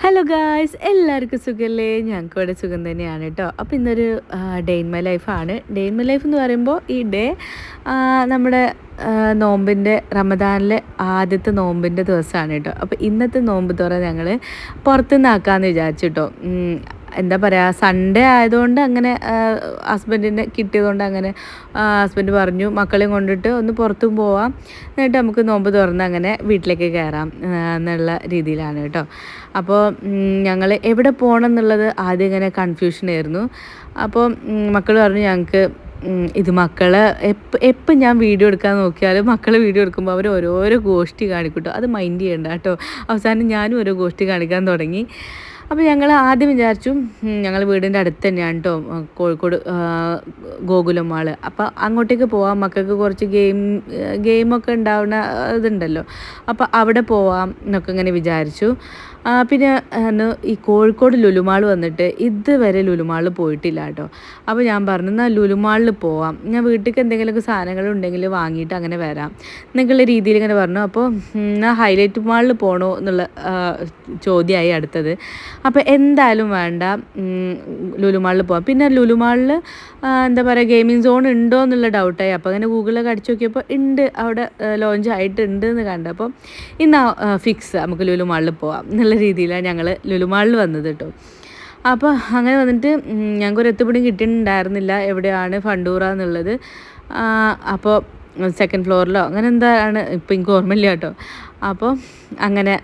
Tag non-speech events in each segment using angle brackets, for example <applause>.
Hello guys എല്ലാവർക്കും സുഖമല്ലേ ഞങ്ങൾക്ക് ഇവിടെ സുഖം തന്നെയാണ് കേട്ടോ അപ്പോൾ ഇന്നൊരു ഡേ ഇൻ മൈ ലൈഫാണ് ഡേ ഇൻ മൈ ലൈഫ് എന്ന് പറയുമ്പോൾ ഈ ഡേ നമ്മുടെ നോമ്പിന്റെ റമദാനിലെ ആദ്യത്തെ നോമ്പിന്റെ ദിവസമാണ് കേട്ടോ അപ്പോൾ ഇന്നത്തെ നോമ്പ് തുറ ഞങ്ങൾ പുറത്തുനിന്ന് ആക്കാമെന്ന് വിചാരിച്ചു കേട്ടോ എന്താ പറയുക സൺഡേ ആയതുകൊണ്ട് അങ്ങനെ ഹസ്ബൻഡിനെ കിട്ടിയതുകൊണ്ട് അങ്ങനെ ഹസ്ബൻഡ് പറഞ്ഞു മക്കളെയും കൊണ്ടിട്ട് ഒന്ന് പുറത്തും പോവാം. എന്നിട്ട് നമുക്ക് നോമ്പ് തുറന്ന് അങ്ങനെ വീട്ടിലേക്ക് കയറാം എന്നുള്ള രീതിയിലാണ് കേട്ടോ. അപ്പോൾ ഞങ്ങൾ എവിടെ പോകണം എന്നുള്ളത് ആദ്യം ഇങ്ങനെ കൺഫ്യൂഷനായിരുന്നു അപ്പോൾ മക്കൾ പറഞ്ഞു ഞങ്ങൾക്ക് ഇത് മക്കളെ എപ്പോൾ എപ്പം ഞാൻ വീഡിയോ എടുക്കാൻ നോക്കിയാലും മക്കൾ വീഡിയോ എടുക്കുമ്പോൾ അവർ ഓരോരോ ഗോഷ്ടി കാണിക്കൂട്ടോ. അത് മൈൻഡ് ചെയ്യണ്ട കേട്ടോ. അവസാനം ഞാനും ഓരോ ഗോഷ്ടി കാണിക്കാൻ തുടങ്ങി. അപ്പോൾ ഞങ്ങൾ ആദ്യം വിചാരിച്ചു ഞങ്ങൾ വീടിന്റെ അടുത്ത് തന്നെയാണ് കേട്ടോ കോഴിക്കോട് ഗോകുലം മാൾ അപ്പോൾ അങ്ങോട്ടേക്ക് പോവാം മക്കൾക്ക് കുറച്ച് ഗെയിം ഗെയിമൊക്കെ ഉണ്ടാവുന്ന ഇതുണ്ടല്ലോ. അപ്പോൾ അവിടെ പോവാം എന്നൊക്കെ ഇങ്ങനെ വിചാരിച്ചു. പിന്നെ ഈ കോഴിക്കോട് ലുലുമാൾ വന്നിട്ട് ഇതുവരെ ലുലുമാൾ പോയിട്ടില്ല കേട്ടോ. അപ്പോൾ ഞാൻ പറഞ്ഞു എന്നാൽ ലുലുമാളിൽ പോവാം. ഞാൻ വീട്ടിലേക്ക് എന്തെങ്കിലുമൊക്കെ സാധനങ്ങൾ ഉണ്ടെങ്കിൽ വാങ്ങിയിട്ട് അങ്ങനെ വരാം. എന്നൊക്കെയുള്ള രീതിയിൽ ഇങ്ങനെ പറഞ്ഞു അപ്പോൾ എന്നാൽ ഹൈലൈറ്റ് മാളിൽ പോകണോ എന്നുള്ള ചോദ്യമായി അടുത്തത് അപ്പോൾ എന്തായാലും വേണ്ട ലുലുമാളിൽ പോവാം പിന്നെ ലുലുമാളിൽ എന്താ പറയുക ഗെയിമിംഗ് സോൺ ഉണ്ടോ എന്നുള്ള ഡൗട്ടായി അപ്പോൾ അങ്ങനെ ഗൂഗിളിലൊക്കെ അടിച്ചു നോക്കിയപ്പോൾ ഉണ്ട് അവിടെ ലോഞ്ച് ആയിട്ടുണ്ട് എന്ന് കണ്ടപ്പോൾ ഇന്ന് ഫിക്സ് നമുക്ക് ലുലുമാളിൽ പോവാം രീതിയിലാണ് ഞങ്ങൾ ലുലുമാളിൽ വന്നത് കേട്ടോ. അപ്പോൾ അങ്ങനെ വന്നിട്ട് ഞങ്ങൾക്ക് ഒരു എത്തുപിടിയും കിട്ടിയിട്ടുണ്ടായിരുന്നില്ല. എവിടെയാണ് ഫണ്ടൂറ എന്നുള്ളത്. അപ്പോൾ സെക്കൻഡ് ഫ്ലോറിലോ അങ്ങനെ എന്താണ് ഇപ്പം എനിക്ക് ഓർമ്മയില്ല കേട്ടോ. അപ്പോൾ അങ്ങനെ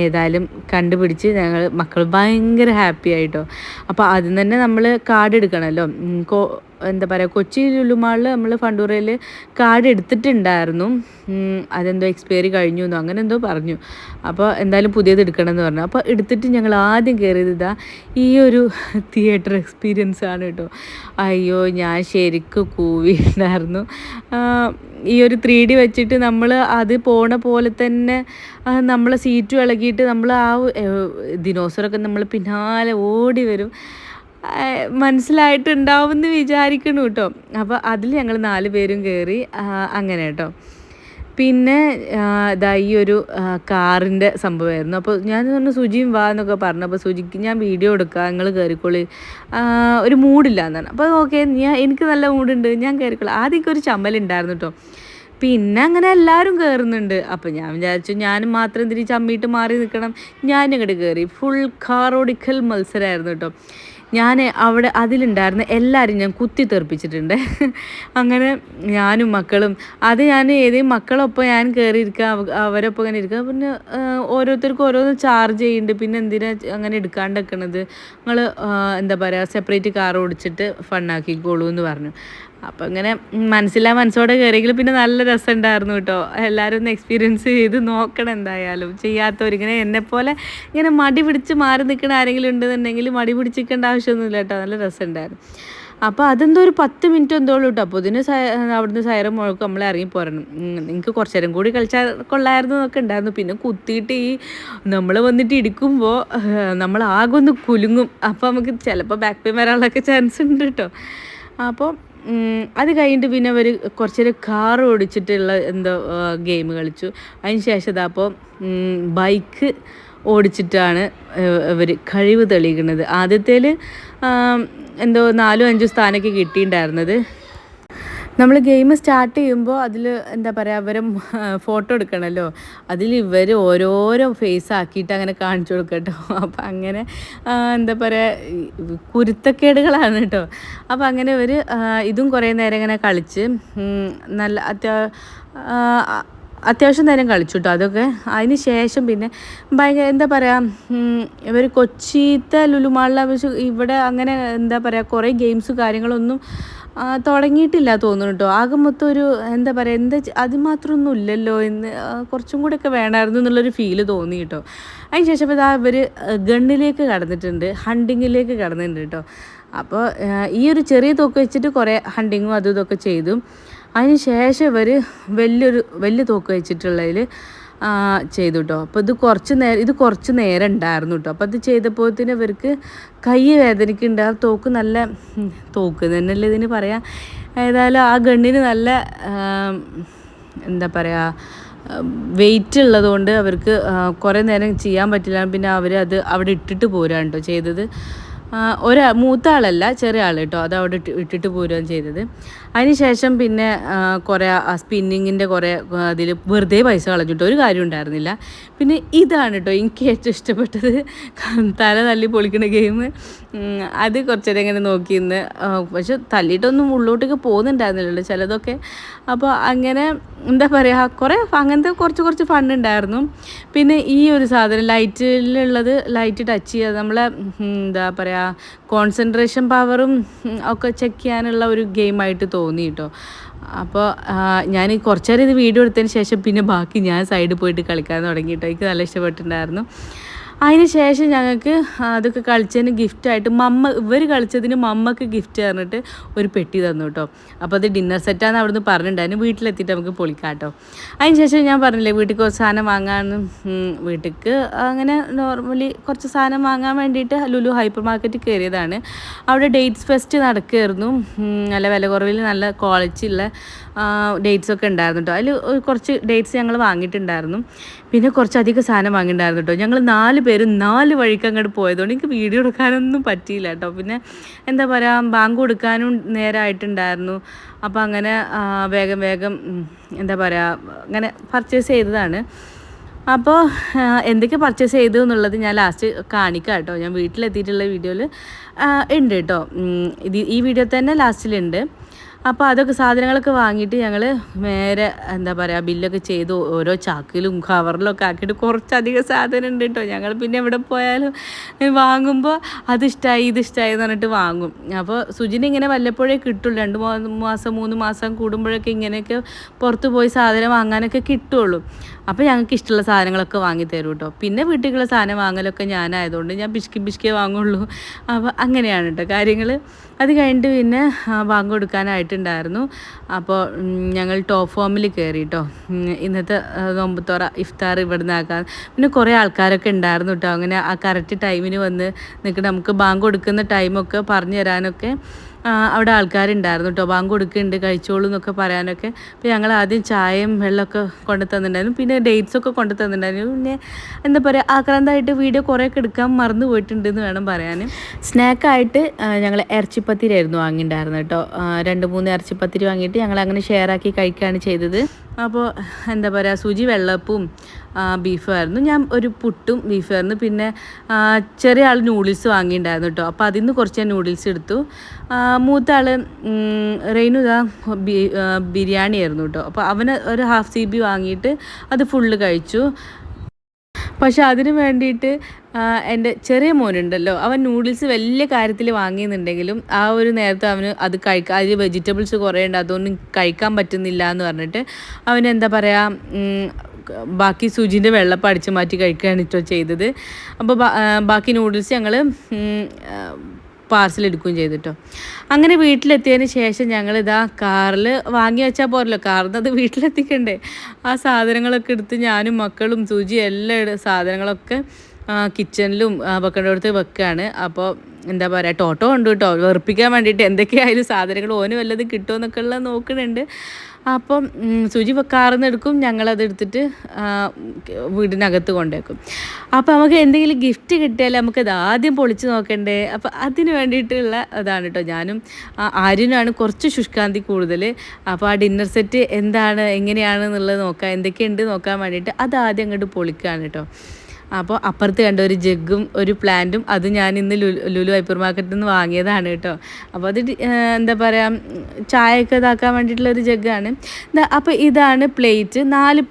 ഏതായാലും കണ്ടുപിടിച്ച് ഞങ്ങൾ മക്കൾ ഭയങ്കര ഹാപ്പി ആയിട്ടോ അപ്പോൾ ആദ്യം തന്നെ നമ്മൾ കാർഡ് എടുക്കണമല്ലോ. എന്താ പറയുക കൊച്ചി ലുലുമാളിൽ നമ്മൾ ഫണ്ടൂറയിൽ കാർഡ് എടുത്തിട്ടുണ്ടായിരുന്നു. അതെന്തോ എക്സ്പയറി കഴിഞ്ഞു എന്നോ അങ്ങനെ എന്തോ പറഞ്ഞു. അപ്പോൾ എന്തായാലും പുതിയത് എടുക്കണം എന്ന് പറഞ്ഞു. അപ്പോൾ എടുത്തിട്ട് ഞങ്ങൾ ആദ്യം കയറിയത് ഇതാ ഈ ഒരു തിയേറ്റർ എക്സ്പീരിയൻസ് ആണ് കേട്ടോ. അയ്യോ ഞാൻ ശരിക്കും കൂവിണ്ടായിരുന്നു. ഈ ഒരു ത്രീ ഡി വെച്ചിട്ട് നമ്മൾ അത് പോണ പോലെ തന്നെ നമ്മളെ സീറ്റും ഇളകിയിട്ട് നമ്മൾ ആ ദിനോസറൊക്കെ നമ്മൾ പിന്നാലെ ഓടി വരും. മനസ്സിലായിട്ടുണ്ടാവുമെന്ന് വിചാരിക്കണു കേട്ടോ. അപ്പോൾ അതിൽ ഞങ്ങൾ നാല് പേരും കയറി അങ്ങനെ കേട്ടോ. പിന്നെ ഇതാ ഈ ഒരു കാറിന്റെ സംഭവമായിരുന്നു. അപ്പോൾ ഞാൻ പറഞ്ഞു സുജിയും വാ എന്നൊക്കെ പറഞ്ഞു. അപ്പോൾ സുജിക്ക് ഞാൻ വീഡിയോ എടുക്കാം നിങ്ങൾ കയറിക്കോളി. ഒരു മൂഡില്ല എന്നാണ്. അപ്പോൾ ഓക്കെ ഞാൻ എനിക്ക് നല്ല മൂഡുണ്ട് ഞാൻ കയറിക്കോളാം. ആദ്യമൊക്കെ ഒരു ചമ്മലുണ്ടായിരുന്നു കേട്ടോ. പിന്നെ അങ്ങനെ എല്ലാവരും കയറുന്നുണ്ട്. അപ്പോൾ ഞാൻ വിചാരിച്ചു ഞാനും മാത്രം തിരിച്ച് അമ്മിയിട്ട് മാറി നിൽക്കണം? ഞാൻ ഇങ്ങോട്ട് കയറി. ഫുൾ കാറോടിക്കൽ മത്സരമായിരുന്നു കേട്ടോ. ഞാൻ അവിടെ അതിലുണ്ടായിരുന്ന എല്ലാവരും ഞാൻ കുത്തി തെറിപ്പിച്ചിട്ടുണ്ട്. അങ്ങനെ ഞാനും മക്കളും അത് ഞാൻ ഏതെങ്കിലും മക്കളൊപ്പം ഞാൻ കയറിയിരിക്കുക അവ- അവരൊപ്പം ഇങ്ങനെ ഇരിക്കുക പിന്നെ ഓരോരുത്തർക്കും ഓരോന്ന് ചാർജ് ചെയ്യുന്നുണ്ട് പിന്നെ എന്തിനാ അങ്ങനെ എടുക്കാണ്ട് വെക്കണത് നിങ്ങൾ എന്താ പറയുക സെപ്പറേറ്റ് കാർ ഓടിച്ചിട്ട് ഫണ്ണാക്കിക്കോളൂ എന്ന് പറഞ്ഞു. അപ്പം ഇങ്ങനെ മനസ്സിലാ മനസ്സോടെ കയറിയെങ്കിൽ പിന്നെ നല്ല രസമുണ്ടായിരുന്നു കേട്ടോ. എല്ലാവരും ഒന്ന് എക്സ്പീരിയൻസ് ചെയ്ത് നോക്കണം എന്തായാലും. ചെയ്യാത്തവർ ഇങ്ങനെ എന്നെപ്പോലെ ഇങ്ങനെ മടി പിടിച്ച് മാറി നിൽക്കുന്ന ആരെങ്കിലും ഉണ്ടെന്നുണ്ടെങ്കിൽ മടി പിടിച്ചിരിക്കേണ്ട ആവശ്യമൊന്നുമില്ല കേട്ടോ. നല്ല രസമുണ്ടായിരുന്നു. അപ്പോൾ അതെന്തോ ഒരു പത്ത് മിനിറ്റ് എന്തോളൂ കേട്ടോ. അപ്പോൾ ഇതിന് അവിടുന്ന് സൈറം മുഴക്കും നമ്മളെ ഇറങ്ങി പോരണം. നിങ്ങൾക്ക് കുറച്ച് നേരം കൂടി കളിച്ചാൽ കൊള്ളായിരുന്നു എന്നൊക്കെ ഉണ്ടായിരുന്നു. പിന്നെ കുത്തിയിട്ട് ഈ നമ്മൾ വന്നിട്ട് ഇടിക്കുമ്പോൾ നമ്മൾ ആകെ ഒന്ന് കുലുങ്ങും. അപ്പോൾ നമുക്ക് ചിലപ്പോൾ ബാക്ക് പെയിൻ വരാനുള്ളൊക്കെ ചാൻസ് ഉണ്ട് കേട്ടോ. അപ്പോൾ അത് കഴിഞ്ഞിട്ട് പിന്നെ അവർ കുറച്ചൊരു കാർ ഓടിച്ചിട്ടുള്ള എന്തോ ഗെയിം കളിച്ചു. അതിന് ശേഷം അപ്പോൾ ബൈക്ക് ഓടിച്ചിട്ടാണ് ഇവർ കഴിവ് തെളിയിക്കുന്നത്. ആദ്യത്തേൽ എന്തോ നാലോ അഞ്ചോ സ്ഥാനമൊക്കെ കിട്ടിയിട്ടുണ്ടായിരുന്നത്. നമ്മൾ ഗെയിം സ്റ്റാർട്ട് ചെയ്യുമ്പോൾ അതിൽ എന്താ പറയുക അവർ ഫോട്ടോ എടുക്കണമല്ലോ അതിൽ ഇവർ ഓരോരോ ഫേസ് ആക്കിയിട്ട് അങ്ങനെ കാണിച്ചു കൊടുക്കട്ടോ. <laughs> അപ്പം അങ്ങനെ എന്താ പറയുക കുരുത്തക്കേടുകളാണ് കേട്ടോ. അപ്പം അങ്ങനെ ഇവർ ഇതും കുറേ നേരം ഇങ്ങനെ കളിച്ച് നല്ല അത്യാ അത്യാവശ്യം നേരം കളിച്ചു കേട്ടോ അതൊക്കെ. അതിന് ശേഷം പിന്നെ ഭയങ്കര എന്താ പറയുക ഇവർ കൊച്ചിത്തെ ലുലുമാളിലെ ഇവിടെ അങ്ങനെ എന്താ പറയുക കുറേ ഗെയിംസ് കാര്യങ്ങളൊന്നും തുടങ്ങിയിട്ടില്ല തോന്നുന്നു കേട്ടോ. ആകെ മൊത്തം ഒരു എന്താ പറയുക എന്താ ചെ- അത് മാത്രമൊന്നും ഇല്ലല്ലോ എന്ന് കുറച്ചും കൂടെ ഒക്കെ വേണമായിരുന്നു എന്നുള്ളൊരു ഫീൽ തോന്നി കേട്ടോ. അതിന് ശേഷം ഇതാ ഇവർ ഗണ്ണിലേക്ക് കടന്നിട്ടുണ്ട് ഹണ്ടിങ്ങിലേക്ക് കടന്നിട്ടുണ്ട് കേട്ടോ. അപ്പോൾ ഈ ഒരു ചെറിയ തോക്ക് വെച്ചിട്ട് കുറേ ഹണ്ടിങ്ങും അതും ഇതൊക്കെ ചെയ്തു. അതിന് ശേഷം ഇവർ വലിയൊരു വലിയ തോക്ക് വെച്ചിട്ടുള്ളതിൽ ചെയ്തു കേട്ടോ അപ്പോൾ ഇത് കുറച്ച് നേരം ഇത് കുറച്ച് നേരം ഉണ്ടായിരുന്നു കേട്ടോ അപ്പോൾ അത് ചെയ്തപ്പോഴത്തേന് ഇവർക്ക് കൈ വേദനിക്കുന്നുണ്ട്. ആ തോക്ക് നല്ല തോക്ക് തന്നെയല്ലേ ഇതിന് പറയാം. ഏതായാലും ആ ഗണ്ണിന് നല്ല എന്താ പറയുക വെയിറ്റ് ഉള്ളതുകൊണ്ട് അവർക്ക് കുറേ നേരം ചെയ്യാൻ പറ്റില്ല. പിന്നെ അവർ അത് അവിടെ ഇട്ടിട്ട് പോരാണ് കേട്ടോ ചെയ്തത്. ഒരാ മൂത്ത ആളല്ല ചെറിയ ആൾ കേട്ടോ അത് അവിടെ ഇട്ട് ഇട്ടിട്ട് പോരുകയാണ് ചെയ്തത്. അതിനുശേഷം പിന്നെ കുറേ സ്പിന്നിങ്ങിന്റെ കുറേ അതിൽ വെറുതെ പൈസ കളഞ്ഞിട്ട് ഒരു കാര്യം ഉണ്ടായിരുന്നില്ല. പിന്നെ ഇതാണ് കേട്ടോ എനിക്ക് ഏറ്റവും ഇഷ്ടപ്പെട്ടത്. തല തല്ലി പൊളിക്കുന്ന ഗെയിം അത് കുറച്ചേരം ഇങ്ങനെ നോക്കി നിന്ന് പക്ഷെ തല്ലിയിട്ടൊന്നും ഉള്ളോട്ടേക്ക് പോകുന്നുണ്ടായിരുന്നില്ലല്ലോ ചിലതൊക്കെ. അപ്പോൾ അങ്ങനെ എന്താ പറയുക കുറേ അങ്ങനത്തെ കുറച്ച് കുറച്ച് ഫണ്ട് ഉണ്ടായിരുന്നു. പിന്നെ ഈ ഒരു സാധനം ലൈറ്റിലുള്ളത് ലൈറ്റ് ടച്ച് ചെയ്യുക നമ്മളെ എന്താ പറയുക കോൺസെൻട്രേഷൻ പവറും ഒക്കെ ചെക്ക് ചെയ്യാനുള്ള ഒരു ഗെയിമായിട്ട് തോന്നി കേട്ടോ. അപ്പോൾ ഞാൻ കുറച്ചേരം ഇത് വീഡിയോ എടുത്തതിന് ശേഷം പിന്നെ ബാക്കി ഞാൻ സൈഡിൽ പോയിട്ട് കളിക്കാൻ തുടങ്ങിയിട്ടോ എനിക്ക് നല്ല ഇഷ്ടപ്പെട്ടിട്ടുണ്ടായിരുന്നു. അതിന് ശേഷം ഞങ്ങൾക്ക് അതൊക്കെ കളിച്ചതിന് ഗിഫ്റ്റായിട്ട് മമ്മ ഇവർ കളിച്ചതിന് മമ്മക്ക് ഗിഫ്റ്റ് പറഞ്ഞിട്ട് ഒരു പെട്ടി തന്നു കേട്ടോ അപ്പോൾ അത് ഡിന്നർ സെറ്റാന്ന് അവിടുന്ന് പറഞ്ഞിട്ടുണ്ടായിരുന്നു വീട്ടിലെത്തിയിട്ട് നമുക്ക് പൊളിക്കാം കേട്ടോ അതിന് ശേഷം ഞാൻ പറഞ്ഞില്ലേ വീട്ടിൽ കുറച്ച് സാധനം വാങ്ങാമെന്ന് വീട്ടിലേക്ക് അങ്ങനെ നോർമലി കുറച്ച് സാധനം വാങ്ങാൻ വേണ്ടിയിട്ട് ലുലു ഹൈപ്പർ മാർക്കറ്റിൽ കയറിയതാണ്. അവിടെ ഡേറ്റ്സ് ഫെസ്റ്റ് നടക്കുമായിരുന്നു നല്ല വില കുറവിൽ നല്ല ക്വാളിറ്റി ഉള്ള ഡേറ്റ്സ് ഒക്കെ ഉണ്ടായിരുന്നു കേട്ടോ അതിൽ കുറച്ച് ഡേറ്റ്സ് ഞങ്ങൾ വാങ്ങിയിട്ടുണ്ടായിരുന്നു. പിന്നെ കുറച്ചധികം സാധനം വാങ്ങിയിട്ടുണ്ടായിരുന്നു കേട്ടോ ഞങ്ങൾ നാല് നാല് വഴിക്ക് അങ്ങോട്ട് പോയതുകൊണ്ട് എനിക്ക് വീഡിയോ എടുക്കാനൊന്നും പറ്റിയില്ല കേട്ടോ. പിന്നെ എന്താ പറയുക ബാങ്ക് കൊടുക്കാനും നേരമായിട്ടുണ്ടായിരുന്നു അപ്പോൾ അങ്ങനെ വേഗം വേഗം എന്താ പറയുക അങ്ങനെ പർച്ചേസ് ചെയ്തതാണ്. അപ്പോൾ എന്തൊക്കെ പർച്ചേസ് ചെയ്തു എന്നുള്ളത് ഞാൻ ലാസ്റ്റ് കാണിക്കാം കേട്ടോ. ഞാൻ വീട്ടിലെത്തിയിട്ടുള്ള വീഡിയോയിൽ ഉണ്ട് കേട്ടോ. ഇത് ഈ വീഡിയോ തന്നെ ലാസ്റ്റിലുണ്ട് അപ്പോൾ അതൊക്കെ സാധനങ്ങളൊക്കെ വാങ്ങിയിട്ട് ഞങ്ങൾ നേരെ എന്താ പറയുക ബില്ലൊക്കെ ചെയ്ത് ഓരോ ചാക്കിലും കവറിലൊക്കെ ആക്കിയിട്ട് കുറച്ചധികം സാധനം ഉണ്ട് കേട്ടോ ഞങ്ങൾ പിന്നെ എവിടെ പോയാലും വാങ്ങുമ്പോൾ അത് ഇഷ്ടമായി ഇത് ഇഷ്ടമായി എന്ന് പറഞ്ഞിട്ട് വാങ്ങും. അപ്പോൾ സുജിന് ഇങ്ങനെ വല്ലപ്പോഴേ കിട്ടുള്ളൂ. രണ്ട് മാസം മൂന്ന് മാസം കൂടുമ്പോഴൊക്കെ ഇങ്ങനെയൊക്കെ പുറത്ത് പോയി സാധനം വാങ്ങാനൊക്കെ കിട്ടുള്ളൂ. അപ്പോൾ ഞങ്ങൾക്ക് ഇഷ്ടമുള്ള സാധനങ്ങളൊക്കെ വാങ്ങി തരും കേട്ടോ. പിന്നെ വീട്ടിലുള്ള സാധനം വാങ്ങലൊക്കെ ഞാനായതുകൊണ്ട് ഞാൻ പിഷ്കി പിശുക്കിയേ വാങ്ങുള്ളൂ. അപ്പോൾ അങ്ങനെയാണ് കേട്ടോ കാര്യങ്ങൾ. അത് കഴിഞ്ഞിട്ട് പിന്നെ വാങ്ങി കൊടുക്കാനായിട്ടുണ്ടായിരുന്നു. അപ്പോൾ ഞങ്ങൾ ടോപ്പ് ഫോമിൽ കയറി കേട്ടോ. ഇന്നത്തെ നോമ്പത്തോറ ഇഫ്താർ ഇവിടുന്ന് ആക്കാൻ. പിന്നെ കുറേ ആൾക്കാരൊക്കെ ഉണ്ടായിരുന്നു കേട്ടോ. അങ്ങനെ ആ കറക്റ്റ് ടൈമിന് വന്ന് നിൽക്കണം നമുക്ക് ബാങ്ക് കൊടുക്കുന്ന ടൈമൊക്കെ പറഞ്ഞു തരാനൊക്കെ അവിടെ ആൾക്കാരുണ്ടായിരുന്നു കേട്ടോ. ബാങ്ക് കൊടുക്കുന്നുണ്ട് കഴിച്ചോളൂ എന്നൊക്കെ പറയാനൊക്കെ. അപ്പോൾ ഞങ്ങൾ ആദ്യം ചായയും വെള്ളമൊക്കെ കൊണ്ടു തന്നിട്ടുണ്ടായിരുന്നു. പിന്നെ ഡേറ്റ്സ് ഒക്കെ കൊണ്ടു തന്നിട്ടുണ്ടായിരുന്നു. പിന്നെ എന്താ പറയുക ആക്രാന്തമായിട്ട് വീഡിയോ കുറേയൊക്കെ എടുക്കാൻ മറന്നു പോയിട്ടുണ്ട് എന്ന് വേണം പറയാൻ സ്നാക്കായിട്ട് ഞങ്ങൾ ഇറച്ചിപ്പത്തിരിയായിരുന്നു വാങ്ങിയിട്ടുണ്ടായിരുന്നു കേട്ടോ. രണ്ട് മൂന്ന് ഇറച്ചിപ്പത്തിരി വാങ്ങിയിട്ട് ഞങ്ങൾ അങ്ങനെ ഷെയർ ആക്കി കഴിക്കുകയാണ് ചെയ്തത്. അപ്പോൾ എന്താ പറയുക സൂചി വെള്ളപ്പും ബീഫായിരുന്നു ഞാൻ ഒരു പുട്ടും ബീഫായിരുന്നു പിന്നെ ചെറിയ ആൾ നൂഡിൽസ് വാങ്ങിയിട്ടുണ്ടായിരുന്നു കേട്ടോ അപ്പോൾ അതിൽ നിന്ന് കുറച്ച് ഞാൻ നൂഡിൽസ് എടുത്തു. മൂത്ത ആൾ റെയിനു ബിരിയാണി ആയിരുന്നു കേട്ടോ അപ്പോൾ അവന് ഒരു ഹാഫ് സി ബി വാങ്ങിയിട്ട് അത് ഫുള്ള് കഴിച്ചു. പക്ഷെ അതിന് വേണ്ടിയിട്ട് എന്റെ ചെറിയ മോനുണ്ടല്ലോ. അവൻ നൂഡിൽസ് വലിയ കാര്യത്തിൽ വാങ്ങിയെന്നുണ്ടെങ്കിലും ആ ഒരു നേരത്തെ അവന് അത് കഴിക്കാൻ അതിൽ വെജിറ്റബിൾസ് കുറേ ഉണ്ട് അതൊന്നും കഴിക്കാൻ പറ്റുന്നില്ല എന്ന് പറഞ്ഞിട്ട് അവൻ എന്താ പറയുക ബാക്കി സുജിന്റെ വെള്ളപ്പടിച്ച് മാറ്റി കഴിക്കുകയാണ് കേട്ടോ ചെയ്തത്. അപ്പോൾ ബാക്കി നൂഡിൽസ് ഞങ്ങൾ പാർസൽ എടുക്കുകയും ചെയ്തിട്ടോ അങ്ങനെ വീട്ടിലെത്തിയതിന് ശേഷം ഞങ്ങൾ ഇതാ കാറിൽ വാങ്ങി വെച്ചാൽ പോരല്ലോ. കാറിൽ അത് വീട്ടിലെത്തിക്കണ്ടേ. ആ സാധനങ്ങളൊക്കെ എടുത്ത് ഞാനും മക്കളും സൂചി എല്ലാം സാധനങ്ങളൊക്കെ കിച്ചണിലും വെക്കേണ്ടടുത്ത് വെക്കുകയാണ് അപ്പോൾ എന്താ പറയുക ടോട്ടോ ഉണ്ട് കേട്ടോ വെറുപ്പിക്കാൻ വേണ്ടിയിട്ട് എന്തൊക്കെയായാലും സാധനങ്ങൾ ഓന് വല്ലതും കിട്ടുമോ എന്നൊക്കെ നോക്കുന്നുണ്ട് അപ്പം സുജി കാറിൽ നിന്ന് എടുക്കും ഞങ്ങളത് എടുത്തിട്ട് വീടിനകത്ത് കൊണ്ടേക്കും. അപ്പോൾ നമുക്ക് എന്തെങ്കിലും ഗിഫ്റ്റ് കിട്ടിയാൽ നമുക്കത് ആദ്യം പൊളിച്ച് നോക്കണ്ടേ? അപ്പോൾ അതിന് വേണ്ടിയിട്ടുള്ള അതാണ് കേട്ടോ ഞാനും ആര്യനുമാണ് കുറച്ച് ശുഷ്കാന്തി കൂടുതൽ അപ്പോൾ ആ ഡിന്നർ സെറ്റ് എന്താണ് എങ്ങനെയാണ് എന്നുള്ളത് നോക്കാം എന്തൊക്കെയുണ്ട് നോക്കാൻ വേണ്ടിയിട്ട് അത് ആദ്യം അങ്ങോട്ട് പൊളിക്കുകയാണ് കേട്ടോ അപ്പോൾ അപ്പുറത്ത് കണ്ട ഒരു ജഗ്ഗും ഒരു പ്ലാന്റും അത് ഞാൻ ഇന്ന് ലുലു ഹൈപ്പർ മാർക്കറ്റിൽ നിന്ന് വാങ്ങിയതാണ് കേട്ടോ. അപ്പോൾ അത് എന്താ പറയുക ചായയൊക്കെ ഇതാക്കാൻ വേണ്ടിയിട്ടുള്ള ഒരു ജഗ്ഗാണ്. അപ്പോൾ ഇതാണ് പ്ലേറ്റ് നാല്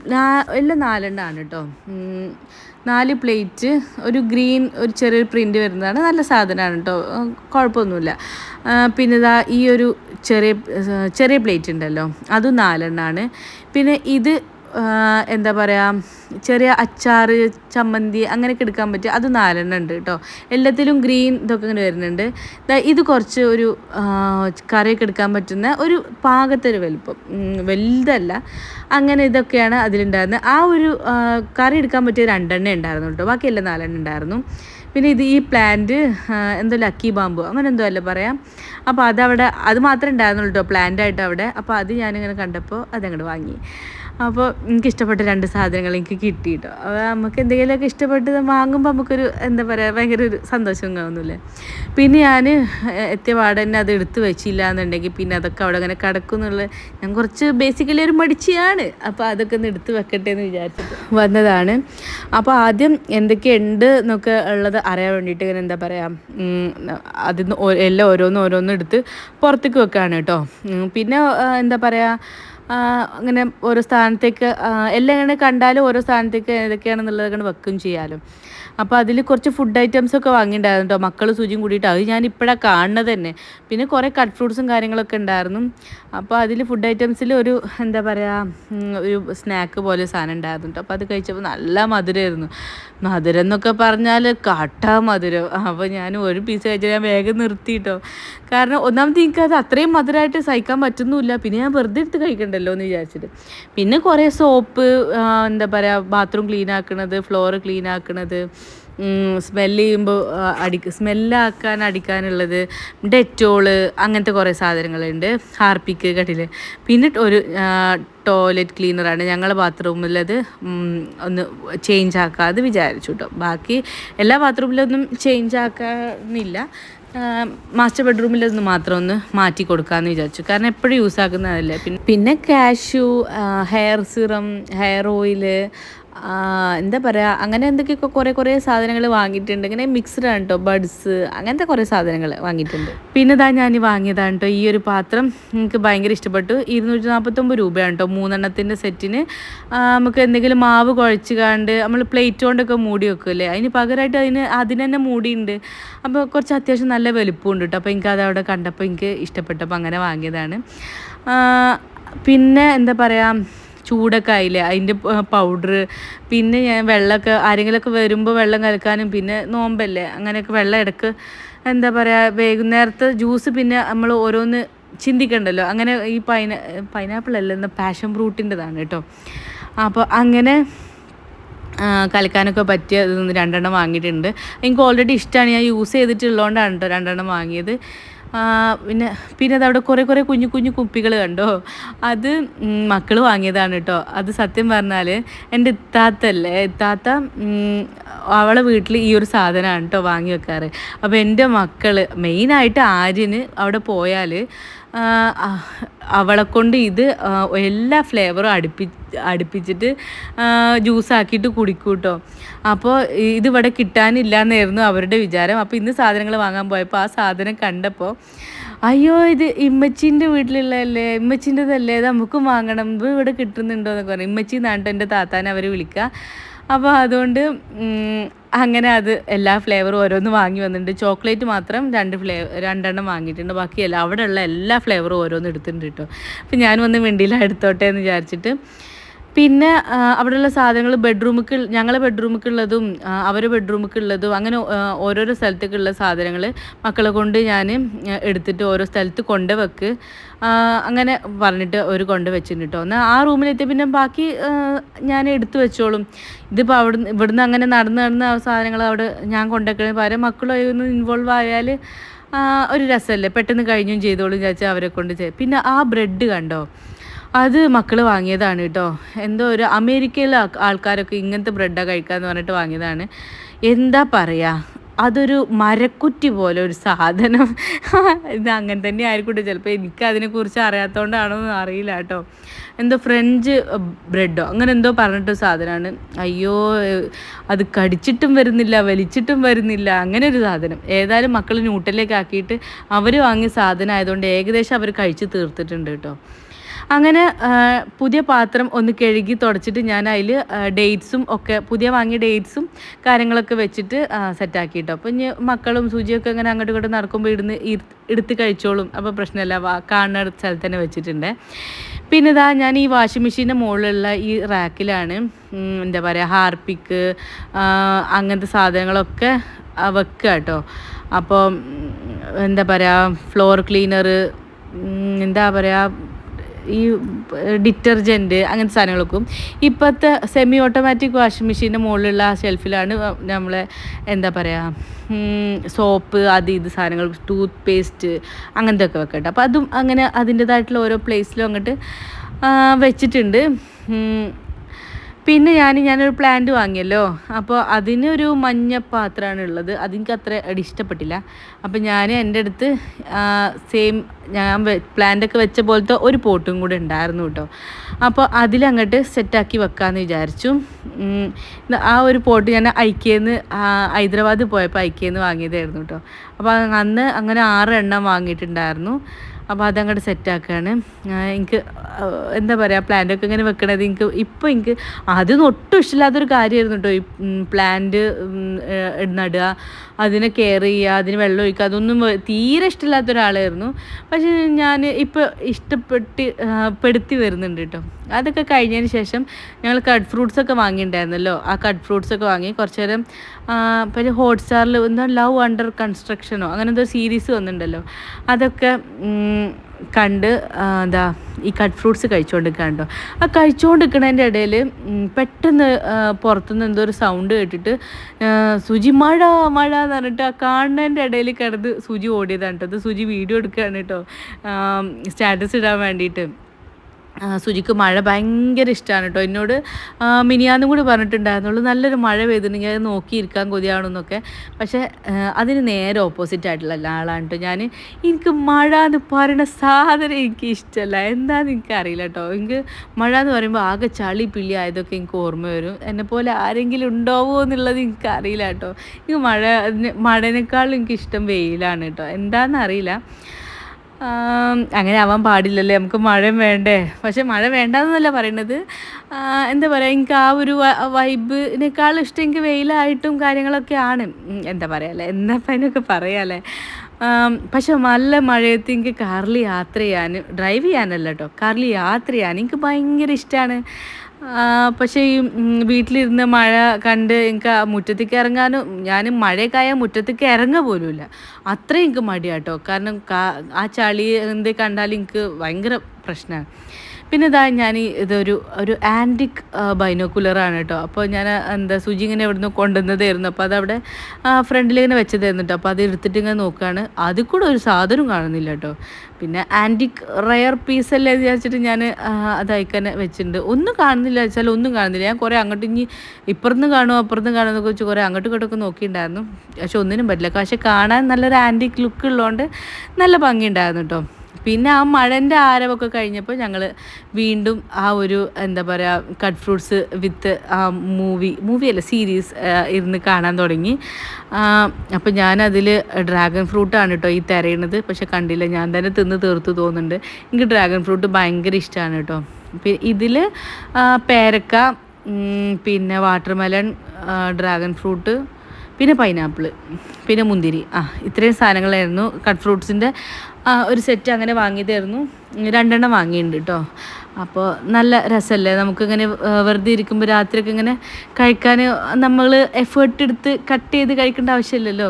എല്ലാം നാലെണ്ണമാണ് കേട്ടോ. നാല് പ്ലേറ്റ് ഒരു ഗ്രീൻ ഒരു ചെറിയൊരു പ്രിന്റ് വരുന്നതാണ്. നല്ല സാധനമാണ് കേട്ടോ. കുഴപ്പമൊന്നുമില്ല. പിന്നെ ഇതാ ഈ ഒരു ചെറിയ ചെറിയ പ്ലേറ്റ് ഉണ്ടല്ലോ. അതും നാലെണ്ണമാണ് പിന്നെ ഇത് എന്താ പറയുക ചെറിയ അച്ചാറ് ചമ്മന്തി അങ്ങനെയൊക്കെ എടുക്കാൻ പറ്റും അത് നാലെണ്ണം ഉണ്ട് കേട്ടോ. എല്ലാത്തിലും ഗ്രീൻ ഇതൊക്കെ ഇങ്ങനെ വരുന്നുണ്ട്. ഇത് കുറച്ച് ഒരു കറിയൊക്കെ എടുക്കാൻ പറ്റുന്ന ഒരു പാകത്തൊരു വലുപ്പം വലുതല്ല. അങ്ങനെ ഇതൊക്കെയാണ് അതിലുണ്ടായിരുന്നത് ആ ഒരു കറി എടുക്കാൻ പറ്റിയ രണ്ടെണ്ണം ഉണ്ടായിരുന്നു കേട്ടോ. ബാക്കിയെല്ലാം നാലെണ്ണം ഉണ്ടായിരുന്നു. പിന്നെ ഇത് ഈ പ്ലാന്റ് എന്തോ ലക്കി ബാമ്പു അങ്ങനെ എന്തോ അല്ല പറയാം. അപ്പോൾ അതവിടെ അത് മാത്രമേ ഉണ്ടായിരുന്നുള്ളൂ കേട്ടോ പ്ലാന്റ് ആയിട്ട് അവിടെ. അപ്പോൾ അത് ഞാനിങ്ങനെ കണ്ടപ്പോൾ അതങ്ങോട്ട് വാങ്ങി. അപ്പോൾ എനിക്ക് ഇഷ്ടപ്പെട്ട രണ്ട് സാധനങ്ങൾ എനിക്ക് കിട്ടി കേട്ടോ അപ്പോൾ നമുക്ക് എന്തെങ്കിലുമൊക്കെ ഇഷ്ടപ്പെട്ടത് വാങ്ങുമ്പോൾ നമുക്കൊരു എന്താ പറയുക ഭയങ്കര ഒരു സന്തോഷം കാണുന്നില്ലേ പിന്നെ ഞാൻ എത്തിയ പാടന്നെ അത് എടുത്ത് വെച്ചില്ല എന്നുണ്ടെങ്കിൽ പിന്നെ അതൊക്കെ അവിടെ അങ്ങനെ കിടക്കും എന്നുള്ള ഞാൻ കുറച്ച് ബേസിക്കലി ഒരു മടിച്ചിയാണ്. അപ്പോൾ അതൊക്കെ ഒന്ന് എടുത്ത് വെക്കട്ടെ എന്ന് വിചാരിച്ചിട്ട് വന്നതാണ്. അപ്പോൾ ആദ്യം എന്തൊക്കെയുണ്ട് എന്നൊക്കെ ഉള്ളത് അറിയാൻ വേണ്ടിയിട്ട് ഇങ്ങനെ എന്താ പറയുക അതിൽ നിന്ന് എല്ലാം ഓരോന്നും ഓരോന്നും എടുത്ത് പുറത്തേക്ക് വെക്കുകയാണ് കേട്ടോ. പിന്നെ എന്താ പറയുക അങ്ങനെ ഓരോ സ്ഥാനത്തേക്ക് എല്ലാം ഇങ്ങനെ കണ്ടാലും ഓരോ സ്ഥാനത്തേക്ക് ഏതൊക്കെയാണെന്നുള്ളത് അങ്ങനെ വെക്കും ചെയ്യാമല്ലോ അപ്പോൾ അതിൽ കുറച്ച് ഫുഡ് ഐറ്റംസ് ഒക്കെ വാങ്ങിയിട്ടുണ്ടായിരുന്നു കേട്ടോ മക്കൾ സൂചിയും കൂടിയിട്ട്. അത് ഞാൻ ഇപ്പോഴാണ് കാണുന്നത് തന്നെ. പിന്നെ കുറേ കട്ട് ഫ്രൂട്ട്സും കാര്യങ്ങളൊക്കെ ഉണ്ടായിരുന്നു. അപ്പോൾ അതിൽ ഫുഡ് ഐറ്റംസിൽ ഒരു എന്താ പറയുക ഒരു സ്നാക്ക് പോലെ സാധനം ഉണ്ടായിരുന്നു കേട്ടോ അപ്പോൾ അത് കഴിച്ചപ്പോൾ നല്ല മധുരമായിരുന്നു മധുരം എന്നൊക്കെ പറഞ്ഞാൽ കട്ട മധുരം. അപ്പോൾ ഞാൻ ഒരു പീസ് കഴിച്ചാൽ ഞാൻ വേഗം നിർത്തി കേട്ടോ കാരണം ഒന്നാമത് എനിക്കത് അത് അത്രയും മധുരമായിട്ട് സഹിക്കാൻ പറ്റുന്നുമില്ല. പിന്നെ ഞാൻ വെറുതെ എടുത്ത് കഴിക്കണ്ടല്ലോ എന്ന് വിചാരിച്ചിട്ട്. പിന്നെ കുറേ സോപ്പ് എന്താ പറയുക ബാത്റൂം ക്ലീൻ ആക്കണത് ഫ്ലോർ ക്ലീൻ ആക്കണത് സ്മെല്ല് ചെയ്യുമ്പോൾ അടിക്ക് സ്മെല്ലാക്കാൻ അടിക്കാനുള്ളത് ഡെറ്റോൾ അങ്ങനത്തെ കുറേ സാധനങ്ങളുണ്ട്. ഹാർപ്പിക്ക് കട്ടിൽ പിന്നെ ഒരു ടോയ്ലറ്റ് ക്ലീനറാണ് ഞങ്ങളെ ബാത്റൂമിലത് ഒന്ന് ചേഞ്ച് ആക്കാതെ വിചാരിച്ചു കേട്ടോ ബാക്കി എല്ലാ ബാത്റൂമിലൊന്നും ചേഞ്ച് ആക്കാനില്ല. മാസ്റ്റർ ബെഡ്റൂമിലൊന്ന് മാത്രം ഒന്ന് മാറ്റി കൊടുക്കാമെന്ന് വിചാരിച്ചു. കാരണം എപ്പോഴും യൂസ് ആക്കുന്നതല്ലേ. പിന്നെ പിന്നെ cashew hair serum hair oil എന്താ പറയുക അങ്ങനെ എന്തൊക്കെയൊക്കെ കുറേ കുറേ സാധനങ്ങൾ വാങ്ങിയിട്ടുണ്ട്. ഇങ്ങനെ മിക്സ്ഡ് ആണ് കേട്ടോ ബഡ്സ് അങ്ങനത്തെ കുറേ സാധനങ്ങൾ വാങ്ങിയിട്ടുണ്ട്. പിന്നെ ഇതാ ഞാൻ വാങ്ങിയതാണ് കേട്ടോ ഈ ഒരു പാത്രം എനിക്ക് ഭയങ്കര ഇഷ്ടപ്പെട്ടു. ഇരുന്നൂറ്റി നാൽപ്പത്തൊമ്പത് രൂപയാണ് കേട്ടോ മൂന്നെണ്ണത്തിന്റെ സെറ്റിന്. നമുക്ക് എന്തെങ്കിലും മാവ് കുഴച്ച് കാണ്ട് നമ്മൾ പ്ലേറ്റ് കൊണ്ടൊക്കെ മൂടി വെക്കുമല്ലേ അതിന് പകരമായിട്ട് അതിന് അതിന് തന്നെ മൂടിയുണ്ട്. അപ്പോൾ കുറച്ച് അത്യാവശ്യം നല്ല വലുപ്പമുണ്ട് കേട്ടോ അപ്പോൾ എനിക്ക് അതവിടെ കണ്ടപ്പോൾ എനിക്ക് ഇഷ്ടപ്പെട്ടപ്പോൾ അങ്ങനെ വാങ്ങിയതാണ്. പിന്നെ എന്താ പറയുക ചൂടൊക്കെ ആയില്ലേ? അതിന്റെ പൗഡർ പിന്നെ ഞാൻ വെള്ളമൊക്കെ ആരെങ്കിലുമൊക്കെ വരുമ്പോൾ വെള്ളം കലക്കാനും പിന്നെ നോമ്പല്ലേ? അങ്ങനെയൊക്കെ വെള്ളം ഇടയ്ക്ക് എന്താ പറയുക വൈകുന്നേരത്തെ ജ്യൂസ് പിന്നെ നമ്മൾ ഓരോന്ന് ചിന്തിക്കണ്ടല്ലോ. അങ്ങനെ ഈ പൈന പൈനാപ്പിൾ അല്ല എന്ന പാഷൻ ഫ്രൂട്ടിന്റെതാണ് കേട്ടോ. അപ്പോൾ അങ്ങനെ കലക്കാനൊക്കെ പറ്റിയ രണ്ടെണ്ണം വാങ്ങിയിട്ടുണ്ട്. എനിക്ക് ഓൾറെഡി ഇഷ്ടമാണ് ഞാൻ യൂസ് ചെയ്തിട്ടുള്ളതുകൊണ്ടാണ് കേട്ടോ രണ്ടെണ്ണം വാങ്ങിയത്. പിന്നെ പിന്നെ അതവിടെ കുറേ കുറേ കുഞ്ഞു കുഞ്ഞു കുപ്പികൾ കണ്ടോ? അത് മക്കൾ വാങ്ങിയതാണ് കേട്ടോ. അത് സത്യം പറഞ്ഞാൽ എന്റെ ഇത്താത്തല്ലേ? ഇത്താത്ത അവളെ വീട്ടിൽ ഈ ഒരു സാധനമാണ് കേട്ടോ വാങ്ങി വെക്കാറ്. അപ്പോൾ എന്റെ മക്കൾ മെയിനായിട്ട് ആര്യന് അവിടെ പോയാൽ അവളെ കൊണ്ട് ഇത് എല്ലാ ഫ്ലേവറും അടുപ്പി അടുപ്പിച്ചിട്ട് ജ്യൂസാക്കിയിട്ട് കുടിക്കും കേട്ടോ അപ്പോൾ ഇത് ഇവിടെ കിട്ടാനില്ല എന്നായിരുന്നു അവരുടെ വിചാരം. അപ്പോൾ ഇന്ന് സാധനങ്ങൾ വാങ്ങാൻ പോയപ്പോൾ ആ സാധനം കണ്ടപ്പോൾ അയ്യോ ഇത് ഇമ്മച്ചീന്റെ വീട്ടിലുള്ളതല്ലേ? ഇമ്മച്ചീന്റെതല്ലേ? നമുക്കും വാങ്ങണം. ഇത് ഇവിടെ കിട്ടുന്നുണ്ടോ എന്നൊക്കെ പറഞ്ഞു. ഇമ്മച്ചി എന്നാണ് എന്റെ താത്താനെ അവർ വിളിക്കുക അപ്പോൾ അതുകൊണ്ട് അങ്ങനെ അത് എല്ലാ ഫ്ലേവറും ഓരോന്ന് വാങ്ങി വന്നിട്ടുണ്ട്. ചോക്ലേറ്റ് മാത്രം രണ്ട് ഫ്ലേവർ രണ്ടെണ്ണം വാങ്ങിയിട്ടുണ്ട്. ബാക്കി എല്ലാ അവിടെയുള്ള എല്ലാ ഫ്ലേവറും ഓരോന്ന് എടുത്തിട്ടുണ്ട് കേട്ടോ അപ്പോൾ ഞാൻ വന്ന് വെണ്ടിയിലെടുത്തോട്ടെ എന്ന് വിചാരിച്ചിട്ട് പിന്നെ അവിടെയുള്ള സാധനങ്ങൾ ബെഡ്റൂമിക്ക് ഞങ്ങളെ ബെഡ്റൂമിക്കുള്ളതും അവരെ ബെഡ്റൂമിക്കുള്ളതും അങ്ങനെ ആ, ഓരോരോ സ്ഥലത്തേക്കുള്ള സാധനങ്ങൾ മക്കളെ കൊണ്ട് ഞാൻ എടുത്തിട്ട് ഓരോ സ്ഥലത്ത് കൊണ്ട് വെക്ക് അങ്ങനെ പറഞ്ഞിട്ട് ഒരു കൊണ്ട് വെച്ചിട്ടുണ്ട് കേട്ടോ എന്നാൽ ആ റൂമിലെത്തി പിന്നെ ബാക്കി ഞാൻ എടുത്തു വെച്ചോളും. ഇതിപ്പോൾ അവിടെ ഇവിടുന്ന് അങ്ങനെ നടന്ന് നടന്ന് സാധനങ്ങൾ അവിടെ ഞാൻ കൊണ്ടുവയ്ക്കണേ പകരം മക്കളും ഒന്ന് ഇൻവോൾവ് ആയാൽ ഒരു രസമല്ലേ പെട്ടെന്ന് കഴിഞ്ഞും ചെയ്തോളും വിചാരിച്ചാൽ അവരെ കൊണ്ട് പിന്നെ ആ ബ്രെഡ് കണ്ടോ? അത് മക്കൾ വാങ്ങിയതാണ് കേട്ടോ എന്തോ ഒരു അമേരിക്കയിലെ ആൾ- ആൾക്കാരൊക്കെ ഇങ്ങനത്തെ ബ്രെഡാണ് കഴിക്കാന്ന് പറഞ്ഞിട്ട് വാങ്ങിയതാണ്. എന്താ പറയുക അതൊരു മരക്കുറ്റി പോലെ ഒരു സാധനം. <laughs> ഇത് അങ്ങനെ തന്നെ ആയിരിക്കട്ടെ. ചിലപ്പോൾ എനിക്ക് അതിനെക്കുറിച്ച് അറിയാത്തതുകൊണ്ടാണോ എന്ന് അറിയില്ല കേട്ടോ എന്തോ ഫ്രഞ്ച് ബ്രെഡോ? അങ്ങനെ എന്തോ പറഞ്ഞിട്ട് സാധനമാണ് അയ്യോ അത് കടിച്ചിട്ടും വരുന്നില്ല വലിച്ചിട്ടും വരുന്നില്ല. അങ്ങനെ ഒരു സാധനം. ഏതായാലും മക്കൾ ന്യൂട്ടലിലേക്ക് ആക്കിയിട്ട് അവർ വാങ്ങിയ സാധനം ആയതുകൊണ്ട് ഏകദേശം അവർ കഴിച്ച് തീർത്തിട്ടുണ്ട് കേട്ടോ അങ്ങനെ പുതിയ പാത്രം ഒന്ന് കഴുകി തുടച്ചിട്ട് ഞാൻ അതിൽ ഡേറ്റ്സും ഒക്കെ പുതിയ വാങ്ങിയ ഡേറ്റ്സും കാര്യങ്ങളൊക്കെ വെച്ചിട്ട് സെറ്റാക്കി കേട്ടോ അപ്പോൾ ഇനി മക്കളും സൂചിയൊക്കെ അങ്ങനെ അങ്ങോട്ടും ഇങ്ങോട്ടും നടക്കുമ്പോൾ ഇടുന്ന് എടുത്ത് കഴിച്ചോളും. അപ്പോൾ പ്രശ്നമില്ല കാണുന്ന സ്ഥലത്ത് തന്നെ വെച്ചിട്ടുണ്ട്. പിന്നെ ഇതാ ഞാൻ ഈ വാഷിംഗ് മെഷീന്റെ മുകളിലുള്ള ഈ റാക്കിലാണ് എന്താ പറയുക ഹാർപ്പിക്ക് അങ്ങനത്തെ സാധനങ്ങളൊക്കെ വെക്കുക കേട്ടോ അപ്പോൾ എന്താ പറയുക ഫ്ലോർ ക്ലീനർ എന്താ പറയുക ഈ ഡിറ്റർജന്റ് അങ്ങനത്തെ സാധനങ്ങൾക്കും ഇപ്പോഴത്തെ സെമി ഓട്ടോമാറ്റിക് വാഷിംഗ് മെഷീന്റെ മുകളിലുള്ള ആ ഷെൽഫിലാണ് നമ്മളെ എന്താ പറയുക സോപ്പ് അത് ഇത് സാധനങ്ങൾ ടൂത്ത് പേസ്റ്റ് അങ്ങനത്തെ ഒക്കെ വെക്കട്ടെ. അപ്പോൾ അതും അങ്ങനെ അതിന്റെതായിട്ടുള്ള ഓരോ പ്ലേസിലും അങ്ങോട്ട് വെച്ചിട്ടുണ്ട്. പിന്നെ ഞാൻ ഞാനൊരു പ്ലാന്റ് വാങ്ങിയല്ലോ. അപ്പോൾ അതിനൊരു മഞ്ഞ പാത്രമാണ് ഉള്ളത് അതെനിക്ക് അത്ര ഇഷ്ടപ്പെട്ടില്ല. അപ്പോൾ ഞാൻ എന്റെ അടുത്ത് സെയിം ഞാൻ പ്ലാന്റൊക്കെ വെച്ച പോലത്തെ ഒരു പോട്ടും കൂടെ ഉണ്ടായിരുന്നു കേട്ടോ. അപ്പോൾ അതിലങ്ങോട്ട് സെറ്റാക്കി വെക്കാമെന്ന് വിചാരിച്ചു. ആ ഒരു പോട്ട് ഞാൻ ഐക്കേന്ന് ഹൈദരാബാദ് പോയപ്പോൾ ഐക്കേന്ന് വാങ്ങിയതായിരുന്നു കേട്ടോ. അപ്പോൾ അന്ന് അങ്ങനെ ആറ് എണ്ണം വാങ്ങിയിട്ടുണ്ടായിരുന്നു. അപ്പോൾ അതങ്ങോട്ട് സെറ്റാക്കുകയാണ് എനിക്ക് എന്താ പറയുക പ്ലാന്റൊക്കെ ഇങ്ങനെ വെക്കണത് എനിക്ക് ഇപ്പോൾ എനിക്ക് അതൊന്നും ഒട്ടും ഇഷ്ടമില്ലാത്തൊരു കാര്യമായിരുന്നു കേട്ടോ ഈ പ്ലാന്റ് നടുക അതിനെ കെയർ ചെയ്യുക അതിന് വെള്ളം ഒഴിക്കുക അതൊന്നും തീരെ ഇഷ്ടമില്ലാത്ത ഒരാളായിരുന്നു പക്ഷേ ഞാൻ ഇപ്പോൾ ഇഷ്ടപ്പെട്ട് പെടുത്തി വരുന്നുണ്ട് കേട്ടോ അതൊക്കെ കഴിഞ്ഞതിന് ശേഷം ഞങ്ങൾ കട്ട് ഫ്രൂട്ട്സ് ഒക്കെ വാങ്ങിയിട്ടുണ്ടായിരുന്നല്ലോ. ആ കട്ട് ഫ്രൂട്ട്സ് ഒക്കെ വാങ്ങി കുറച്ച് നേരം പിന്നെ ഹോട്ട്സ്റ്റാറിൽ എന്താ ലവ് അണ്ടർ കൺസ്ട്രക്ഷനോ അങ്ങനെ എന്തോ സീരീസ് വന്നിട്ടുണ്ടല്ലോ. അതൊക്കെ കണ്ട് എന്താ ഈ കട്ട് ഫ്രൂട്ട്സ് കഴിച്ചുകൊണ്ടിരിക്കാണ്ടോ ആ കഴിച്ചുകൊണ്ടിരിക്കുന്നതിന്റെ ഇടയിൽ പെട്ടെന്ന് പുറത്തുനിന്ന് എന്തോ ഒരു സൗണ്ട് കേട്ടിട്ട് സുജി മഴ മഴ എന്ന് പറഞ്ഞിട്ട് ആ കാണുന്നതിന്റെ ഇടയിൽ കിടന്ന് സുജി ഓടിയതാണ് കേട്ടോ. അത് സുജി വീഡിയോ എടുക്കുകയാണ് കേട്ടോ. സ്റ്റാറ്റസ് ഇടാൻ വേണ്ടിയിട്ട്. സുജിക്ക് മഴ ഭയങ്കര ഇഷ്ടമാണ് കേട്ടോ. എന്നോട് മിനിയാന്നും കൂടി പറഞ്ഞിട്ടുണ്ടായിരുന്നുള്ളൂ നല്ലൊരു മഴ പെയ്തിട്ടുണ്ടെങ്കിൽ അത് നോക്കിയിരിക്കാൻ കൊതിയാണെന്നൊക്കെ. പക്ഷേ അതിന് നേരെ ഓപ്പോസിറ്റ് ആയിട്ടുള്ള ആളാണ് കേട്ടോ ഞാൻ എനിക്ക് മഴ എന്ന് പറയുന്ന സാധനം എനിക്ക് ഇഷ്ടമല്ല. എന്താണെന്ന് എനിക്ക് അറിയില്ല കേട്ടോ. എനിക്ക് മഴ എന്ന് പറയുമ്പോൾ ആകെ ചളി പിള്ളി ആയതൊക്കെ എനിക്ക് ഓർമ്മ വരും. എന്നെപ്പോലെ ആരെങ്കിലും ഉണ്ടാവുമോ എന്നുള്ളത് എനിക്ക് അറിയില്ല കേട്ടോ. എനിക്ക് മഴ മഴനേക്കാളും എനിക്ക് ഇഷ്ടം വെയിലാണ് കേട്ടോ. എന്താണെന്ന് അറിയില്ല. അങ്ങനെ ആവാൻ പാടില്ലല്ലേ നമുക്ക് മഴ വേണ്ടേ? പക്ഷെ മഴ വേണ്ടെന്നല്ല പറയണത്. എന്താ പറയുക എനിക്ക് ആ ഒരു വൈബിനേക്കാളും ഇഷ്ടം എനിക്ക് വെയിലായിട്ടും കാര്യങ്ങളൊക്കെ ആണ്. എന്താ പറയാല്ലേ എന്താ ഇപ്പം അതിനൊക്കെ പറയാല്ലേ പക്ഷെ നല്ല മഴയത്ത് എനിക്ക് കാറിൽ യാത്ര ചെയ്യാൻ ഡ്രൈവ് ചെയ്യാനല്ല കേട്ടോ കാറിൽ യാത്ര ചെയ്യാൻ എനിക്ക് ഭയങ്കര ഇഷ്ടമാണ് പക്ഷേ ഈ വീട്ടിലിരുന്ന് മഴ കണ്ട് എനിക്ക് ആ മുറ്റത്തേക്ക് ഇറങ്ങാനും ഞാൻ മഴയൊക്കെ മുറ്റത്തേക്ക് ഇറങ്ങുക പോലുമില്ല. അത്രയും എനിക്ക് മടിയാട്ടോ. കാരണം ആ ചളി എന്ത് കണ്ടാലും എനിക്ക് ഭയങ്കര പ്രശ്നമാണ്. പിന്നെ ഇതാ ഞാൻ ഇതൊരു ഒരു ആന്റിക് ബൈനോക്കുലറാണ് കേട്ടോ. അപ്പോൾ ഞാൻ എന്താ സുജി ഇങ്ങനെ ഇവിടുന്ന് കൊണ്ടുവന്നതായിരുന്നു. അപ്പോൾ അതവിടെ ഫ്രണ്ടിൽ ഇങ്ങനെ വെച്ചതായിരുന്നു കേട്ടോ. അപ്പോൾ അത് എടുത്തിട്ട് ഇങ്ങനെ നോക്കുകയാണ്. അതിൽ കൂടെ ഒരു സാധനം കാണുന്നില്ല കേട്ടോ. പിന്നെ ആന്റിക് റയർ പീസ് അല്ലേ വിചാരിച്ചിട്ട് ഞാൻ അത് അയക്കാൻ വെച്ചിട്ടുണ്ട്. ഒന്നും കാണുന്നില്ല വെച്ചാൽ ഒന്നും കാണുന്നില്ല. ഞാൻ കുറേ അങ്ങോട്ട് ഇനി ഇപ്പുറത്ത് കാണുമോ അപ്പുറത്ത് കാണുമോ എന്നൊക്കെ വെച്ച് കുറേ അങ്ങോട്ടും ഇങ്ങോട്ടൊക്കെ നോക്കിയിട്ടുണ്ടായിരുന്നു പക്ഷെ ഒന്നിനും പറ്റില്ല. പക്ഷെ കാണാൻ നല്ലൊരു ആന്റിക് ലുക്ക് ഉള്ളതുകൊണ്ട് നല്ല ഭംഗിയുണ്ടായിരുന്നു കേട്ടോ പിന്നെ ആ മഴന്റെ ആരവൊക്കെ കഴിഞ്ഞപ്പോൾ ഞങ്ങൾ വീണ്ടും ആ ഒരു എന്താ പറയുക കട്ട് ഫ്രൂട്ട്സ് വിത്ത് ആ മൂവി മൂവി അല്ല സീരീസ് ഇരുന്ന് കാണാൻ തുടങ്ങി. അപ്പോൾ ഞാനതിൽ ഡ്രാഗൺ ഫ്രൂട്ടാണ് കേട്ടോ ഈ തിരയണത്. പക്ഷെ കണ്ടില്ല ഞാൻ തന്നെ തിന്ന് തീർത്തു തോന്നുന്നുണ്ട്. എനിക്ക് ഡ്രാഗൺ ഫ്രൂട്ട് ഭയങ്കര ഇഷ്ടമാണ് കേട്ടോ ഇതിൽ പേരക്ക പിന്നെ വാട്ടർമെലൺ ഡ്രാഗൺ ഫ്രൂട്ട് പിന്നെ പൈനാപ്പിൾ പിന്നെ മുന്തിരി. ആ ഇത്രയും സാധനങ്ങളായിരുന്നു. കട്ട് ഫ്രൂട്ട്സിന്റെ ഒരു സെറ്റ് അങ്ങനെ വാങ്ങിയതായിരുന്നു. രണ്ടെണ്ണം വാങ്ങിയിട്ടുണ്ട് കേട്ടോ അപ്പോൾ നല്ല രസമല്ലേ നമുക്കിങ്ങനെ വെറുതെ ഇരിക്കുമ്പോൾ രാത്രിയൊക്കെ ഇങ്ങനെ കഴിക്കാൻ നമ്മൾ എഫേർട്ട് എടുത്ത് കട്ട് ചെയ്ത് കഴിക്കേണ്ട ആവശ്യമില്ലല്ലോ.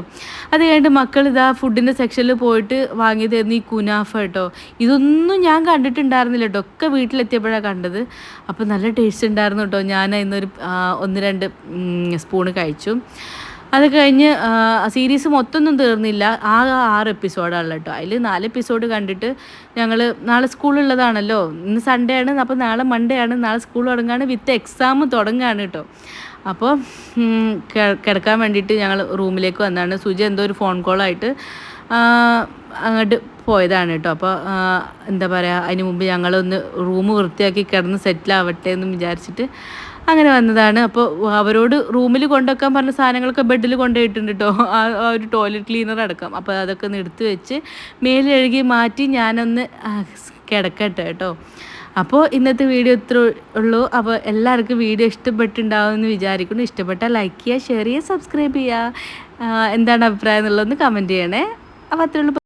അത് കഴിഞ്ഞിട്ട് മക്കൾ ഇതാ ഫുഡിന്റെ സെക്ഷനിൽ പോയിട്ട് വാങ്ങിയതായിരുന്നു ഈ കുനാഫ കേട്ടോ ഇതൊന്നും ഞാൻ കണ്ടിട്ടുണ്ടായിരുന്നില്ല കേട്ടോ ഒക്കെ വീട്ടിലെത്തിയപ്പോഴാണ് കണ്ടത്. അപ്പോൾ നല്ല ടേസ്റ്റ് ഉണ്ടായിരുന്നു കേട്ടോ ഞാൻ ഇന്നൊരു ഒന്ന് രണ്ട് സ്പൂണ് കഴിച്ചു. അത് കഴിഞ്ഞ് സീരീസ് മൊത്തമൊന്നും തീർന്നില്ല. ആ ആറ് എപ്പിസോഡാണ് കേട്ടോ. അതിൽ നാല് എപ്പിസോഡ് കണ്ടിട്ട് ഞങ്ങൾ നാളെ സ്കൂളുള്ളതാണല്ലോ. ഇന്ന് സൺഡേ ആണ്. അപ്പോൾ നാളെ മൺഡേ ആണ്. നാളെ സ്കൂൾ തുടങ്ങുകയാണ് വിത്ത് എക്സാം തുടങ്ങുകയാണ് കേട്ടോ. അപ്പോൾ കിടക്കാൻ വേണ്ടിയിട്ട് ഞങ്ങൾ റൂമിലേക്ക് വന്നാണ്. സുജി എന്തോ ഒരു ഫോൺ കോളായിട്ട് അങ്ങോട്ട് പോയതാണ് കേട്ടോ. അപ്പോൾ എന്താ പറയുക അതിന് മുമ്പ് ഞങ്ങളൊന്ന് റൂം വൃത്തിയാക്കി കിടന്ന് സെറ്റിലാവട്ടെ എന്ന് വിചാരിച്ചിട്ട് അങ്ങനെ വന്നതാണ്. അപ്പോൾ അവരോട് റൂമിൽ കൊണ്ടുവെക്കാൻ പറഞ്ഞ സാധനങ്ങളൊക്കെ ബെഡിൽ കൊണ്ടുപോയിട്ടുണ്ട് കേട്ടോ ആ ഒരു ടോയ്ലറ്റ് ക്ലീനർ അടക്കം. അപ്പോൾ അതൊക്കെ ഒന്ന് എടുത്ത് വെച്ച് മേലെഴുകി മാറ്റി ഞാനൊന്ന് കിടക്കട്ടെ കേട്ടോ അപ്പോൾ ഇന്നത്തെ വീഡിയോ ഇത്ര ഉള്ളൂ. അപ്പോൾ എല്ലാവർക്കും വീഡിയോ ഇഷ്ടപ്പെട്ടിട്ടുണ്ടാവുമെന്ന് വിചാരിക്കുന്നു. ഇഷ്ടപ്പെട്ടാൽ ലൈക്ക് ചെയ്യുക ഷെയർ ചെയ്യുക സബ്സ്ക്രൈബ് ചെയ്യുക. എന്താണ് അഭിപ്രായം എന്നുള്ളതൊന്ന് കമന്റ് ചെയ്യണേ. അപ്പോൾ അത്രയുള്ളൂ